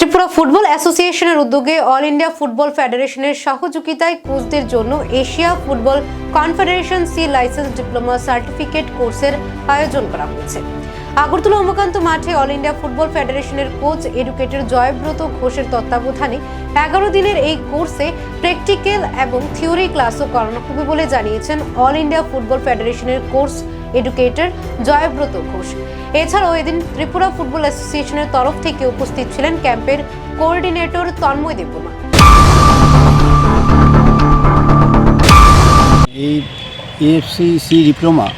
Tripura football অ্যাসোসিয়েশনের উদ্যোগে all India football ফেডারেশনের সহযোগিতায় কোচদের জন্য Asia football confederation C licence diploma certificate কোর্সের আয়োজন করা হয়েছে। আগরতলা উমাকান্ত মাঠে অল ইন্ডিয়া ফুটবল ফেডারেশনের কোচ এডুকেটর জয়ব্রত ঘোষের তত্ত্বাবধানে এগারো দিনের এই কোর্সে প্র্যাকটিক্যাল এবং থিওরি ক্লাসও করানো হবে বলে জানিয়েছেন অল ইন্ডিয়া ফুটবল ফেডারেশনের কোর্স এডুকেটর জয়ব্রত ঘোষ। এছাড়াও এদিন ত্রিপুরা ফুটবল অ্যাসোসিয়েশনের তরফ থেকে উপস্থিত ছিলেন ক্যাম্পের কোঅর্ডিনেটর তন্ময় দেববর্মা। এই এএফসি সি ডিপ্লোমা,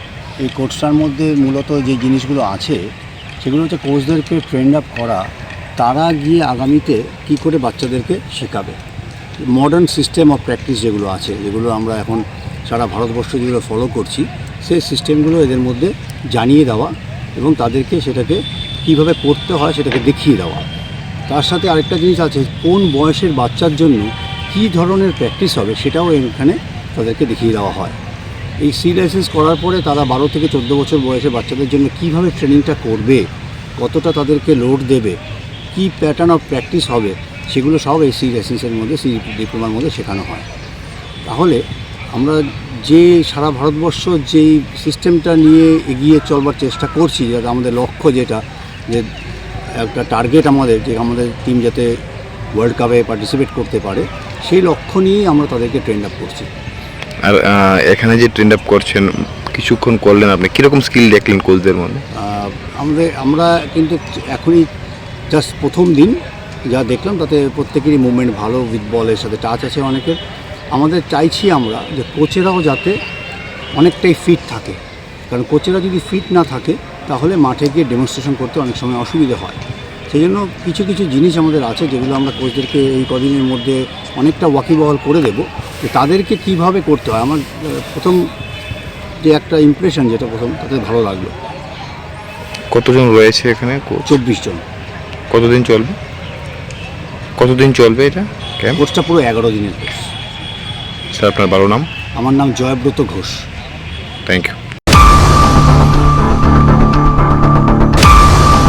এই কোর্সটার মধ্যে মূলত যে জিনিসগুলো আছে, সেগুলো হচ্ছে কোচদেরকে ট্রেন্ড আপ করা, তারা গিয়ে আগামীতে কি করে বাচ্চাদেরকে শেখাবে। মডার্ন সিস্টেম অফ প্র্যাকটিস যেগুলো আছে, যেগুলো আমরা এখন সারা ভারতবর্ষ যেগুলো ফলো করছি, সেই সিস্টেমগুলো এদের মধ্যে জানিয়ে দেওয়া এবং তাদেরকে সেটাকে কীভাবে করতে হয় সেটাকে দেখিয়ে দেওয়া। তার সাথে আরেকটা জিনিস আছে, কোন বয়সের বাচ্চার জন্য কী ধরনের প্র্যাকটিস হবে সেটাও এখানে তাদেরকে দেখিয়ে দেওয়া হয়। এই সি লাইসেন্স করার পরে তারা বারো থেকে চোদ্দ বছর বয়সে বাচ্চাদের জন্য কীভাবে ট্রেনিংটা করবে, কতটা তাদেরকে লোড দেবে, কি প্যাটার্ন অফ প্র্যাকটিস হবে, সেগুলো সব এই সি লাইসেন্সের মধ্যে সি ডিপ্লোমার মধ্যে শেখানো হয়। তাহলে আমরা যে সারা ভারতবর্ষ যেই সিস্টেমটা নিয়ে এগিয়ে চলবার চেষ্টা করছি যাতে আমাদের লক্ষ্য যেটা যে একটা টার্গেট আমাদের যে আমাদের টিম যাতে ওয়ার্ল্ড কাপে পার্টিসিপেট করতে পারে সেই লক্ষ্য নিয়েই আমরা তাদেরকে ট্রেন্ড আপ করছি। আর এখানে যে ট্রেন্ড আপ করছেন কিছুক্ষণ করলেন আপনি কীরকম স্কিল দেখলেন কোচদের মধ্যে? আমাদের আমরা কিন্তু এখনই জাস্ট প্রথম দিন যা দেখলাম তাতে প্রত্যেকেরই মুভমেন্ট ভালো উইথ বলের সাথে টাচ আছে অনেকের। আমাদের চাইছি আমরা যে কোচেরাও যাতে অনেকটাই ফিট থাকে। কারণ কোচেরা যদি ফিট না থাকে তাহলে মাঠে গিয়ে ডেমনস্ট্রেশন করতে অনেক সময় অসুবিধা হয়। সেই জন্য কিছু কিছু জিনিস আমাদের আছে যেগুলো আমরা কোচদেরকে এই কদিনের মধ্যে অনেকটা ওয়াকিবহল করে দেব যে তাদেরকে কীভাবে করতে হয়। আমার প্রথম যে একটা ইমপ্রেশন যেটা প্রথম তাতে ভালো লাগল। কতজন রয়েছে এখানে চব্বিশ জন। কতদিন চলবে? কতদিন চলবে এটা? কোর্সটা পুরো এগারো দিনের কোর্স স্যার আপনার ভালো নাম? আমার নাম জয়ব্রত ঘোষ। Thank you